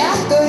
ya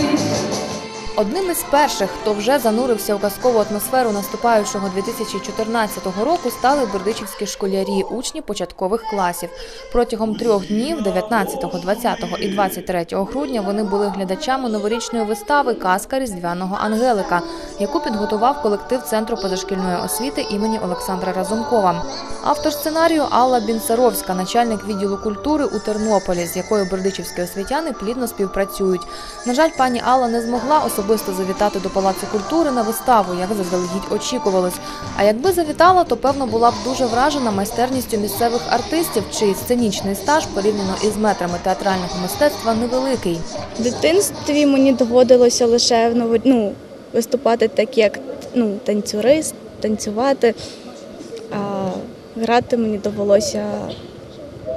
Одним із перших, хто вже занурився у казкову атмосферу наступаючого 2014 року, стали бердичівські школярі, учні початкових класів. Протягом трьох днів, 19, 20 і 23 грудня, вони були глядачами новорічної вистави Казка різдвяного Ангелика, яку підготував колектив Центру позашкільної освіти імені Олександра Разумкова. Автор сценарію Алла Бінцаровська, начальник відділу культури у Тернополі, з якою бердичівські освітяни плідно співпрацюють. На жаль, пані Алла не змогла особисто завітати до Палацу культури на виставу, як заздалегідь очікувалось. А якби завітала, то певно була б дуже вражена майстерністю місцевих артистів, чий сценічний стаж порівняно із метрами театрального мистецтва невеликий. В дитинстві мені доводилося лише ну, ну, виступати так, як ну, танцюрист, танцювати. А грати мені довелося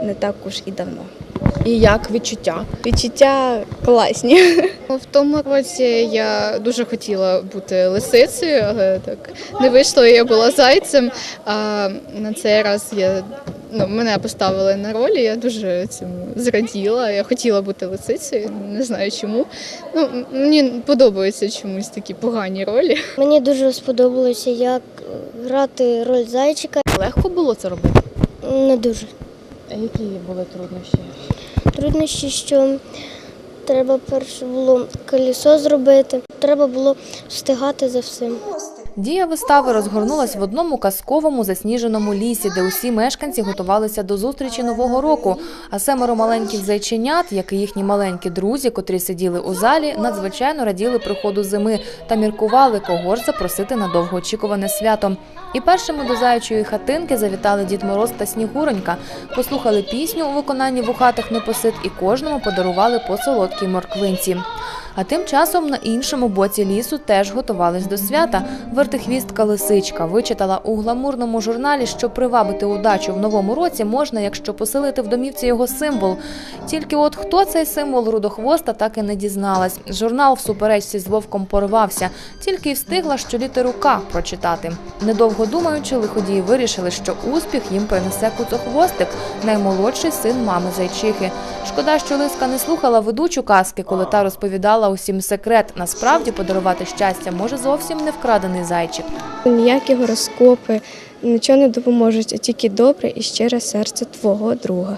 не так уж і давно. І як відчуття? Відчуття класні. В тому році я дуже хотіла бути лисицею, але так не вийшло, і я була зайцем. А на цей раз я ну, мене поставили на ролі. Я дуже цьому зраділа. Я хотіла бути лисицею, не знаю чому. Ну мені подобаються чомусь такі погані ролі. Мені дуже сподобалося, як грати роль зайчика. Легко було це робити? Не дуже. А які були труднощі? Труднощі, що треба перше було колесо зробити, треба було встигати за всім. Дія вистави розгорнулась в одному казковому засніженому лісі, де усі мешканці готувалися до зустрічі нового року. А семеро маленьких зайченят, як і їхні маленькі друзі, котрі сиділи у залі, надзвичайно раділи приходу зими та міркували, кого ж запросити на довгоочікуване свято. І першими до заячої хатинки завітали Дід Мороз та Снігуронька, послухали пісню у виконанні вухатих непосид і кожному подарували по солодкій морквинці. А тим часом на іншому боці лісу теж готувались до свята. Вертихвістка Лисичка вичитала у гламурному журналі, що привабити удачу в новому році можна, якщо поселити в домівці його символ. Тільки от хто цей символ рудохвоста, так і не дізналась. Журнал в суперечці з вовком порвався, тільки й встигла, що літеру К прочитати. Недовго думаючи, лиходії вирішили, що успіх їм принесе куцохвостик, наймолодший син мами зайчихи. Шкода, що Лиска не слухала ведучу казки, коли та розповідала усім секрет. Насправді подарувати щастя може зовсім не вкрадений зайчик. Ніякі гороскопи нічого не допоможуть, а тільки добре і щире серце твого друга.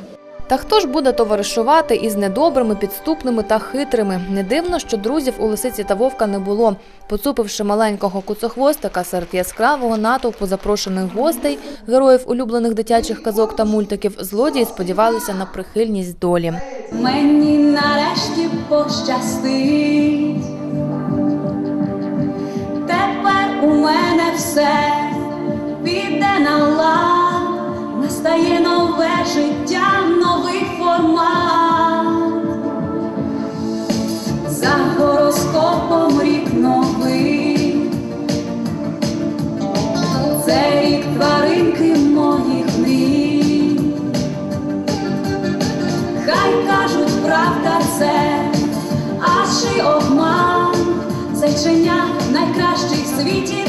Та хто ж буде товаришувати із недобрими, підступними та хитрими? Не дивно, що друзів у лисиці та вовка не було. Поцупивши маленького куцохвостика серед яскравого натовпу запрошених гостей, героїв улюблених дитячих казок та мультиків, злодії сподівалися на прихильність долі. Мені нарешті пощастить. Все піде на лад, настає нове життя, новий формат. За гороскопом рік новий. Це рік тваринки моїх мрій. Хай кажуть, правда це, а чи обман, зайченя найкращий в світі.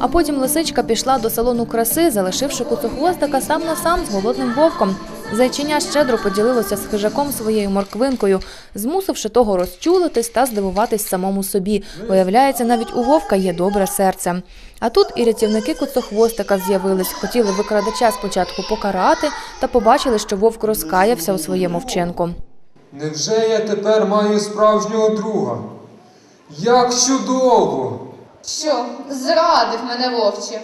А потім лисичка пішла до салону краси, залишивши куцохвостика сам на сам з голодним вовком. Зайчиня щедро поділилося з хижаком своєю морквинкою, змусивши того розчулитись та здивуватись самому собі. Виявляється, навіть у вовка є добре серце. А тут і рятівники куцохвостика з'явились, хотіли викрадача спочатку покарати та побачили, що вовк розкаявся у своєму вчинку. Невже я тепер маю справжнього друга? Як чудово! Що, зрадив мене вовче?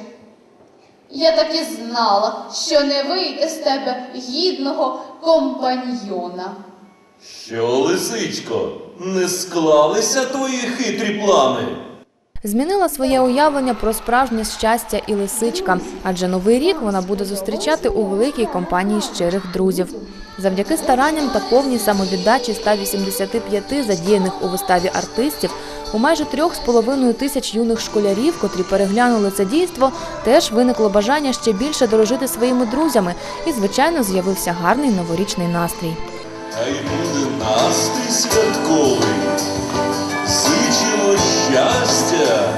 Я так і знала, що не вийде з тебе гідного компаньйона. Що, лисичко, не склалися твої хитрі плани? Змінила своє уявлення про справжнє щастя і лисичка, адже новий рік вона буде зустрічати у великій компанії щирих друзів. Завдяки старанням та повній самовіддачі 185 задіяних у виставі артистів, у майже трьох з половиною тисяч юних школярів, котрі переглянули це дійство, теж виникло бажання ще більше дорожити своїми друзями, і звичайно з'явився гарний новорічний настрій. Хай буде настрій святковий, зичимо щастя